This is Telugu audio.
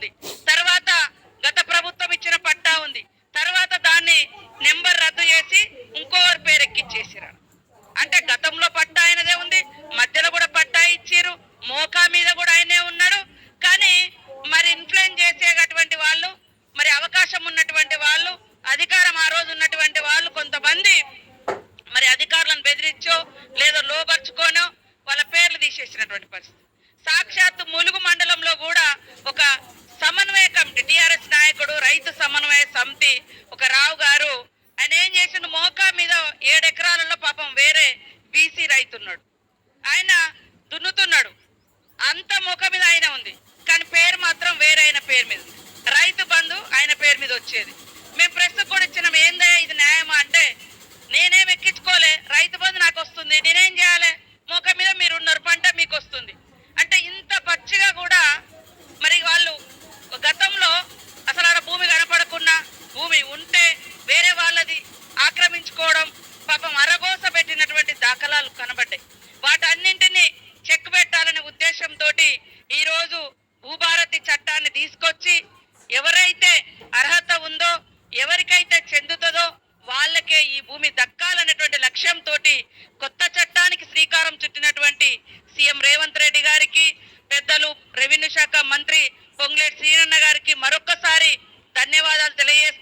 ఉంది. తర్వాత గత ప్రభుత్వం ఇచ్చిన పట్టా ఉంది. తర్వాత దాన్ని నెంబర్ రద్దు చేసి ఇంకోవారి పేరు ఎక్కిచ్చేసిరా అంటే గతంలో పట్టా ఆయనదే ఉంది మధ్యలో కూడా పట్టా ఇచ్చారు మోకా మీద కూడా ఆయనే ఉన్నాడు. కానీ మరి ఇన్ఫ్లుయెన్స్ చేసేటటువంటి వాళ్ళు మరి అవకాశం ఉన్నటువంటి వాళ్ళు అధికారం ఆ రోజు ఉన్నటువంటి వాళ్ళు కొంతమంది మరి అధికారులను బెదిరించో లేదో లోపరుచుకోనో వాళ్ళ పేర్లు తీసేసినటువంటి పరిస్థితి. సాక్షాత్ ములుగు సమన్వయ ఒక రావు గారు ఆయన ఏం చేసిండు? మోకా మీద ఏడు ఎకరాలలో పాపం వేరే బీసీ రైతున్నాడు. ఆయన దున్నుతున్నాడు. అంత మోక మీద ఆయన ఉంది. కానీ పేరు మాత్రం వేరే ఆయన పేరు మీద ఉంది. రైతు బంధు ఆయన పేరు మీద వచ్చేది. మేము ప్రెస్ కూడా ఇచ్చినాం ఏందయ్యా ఇది న్యాయమా? అంటే నేనేం ఎక్కించుకోలే. రైతు బంధు నాకు వస్తుంది. నేనేం చేయాలి ముఖ మీద మీరు ఉన్నారు పంట మీకు వస్తుంది అంటే ఇంత పచ్చిగా కూడా మరి వాళ్ళు గతంలో అసలు ఆడ భూమి కనపడకున్నా భూమి ఉంటే వేరే వాళ్ళది తప్పించుకోవడం పాపం అరగోస పెట్టినటువంటి దాఖలాలు కనబడ్డాయి. వాటన్నింటినీ చెక్ పెట్టాలనే ఉద్దేశంతో ఈ రోజు భూభారతి చట్టాన్ని తీసుకొచ్చి ఎవరైతే అర్హత ఉందో ఎవరికైతే చెందుతుందో వాళ్ళకే ఈ భూమి దక్కాలనేటువంటి లక్ష్యంతో కొత్త చట్టానికి శ్రీకారం చుట్టినటువంటి సీఎం రేవంత్ రెడ్డి గారికి పెద్దలు రెవెన్యూ శాఖ మంత్రి పొంగులేటి శ్రీనన్న గారికి మరొక్కసారి ధన్యవాదాలు తెలియజేస్తాను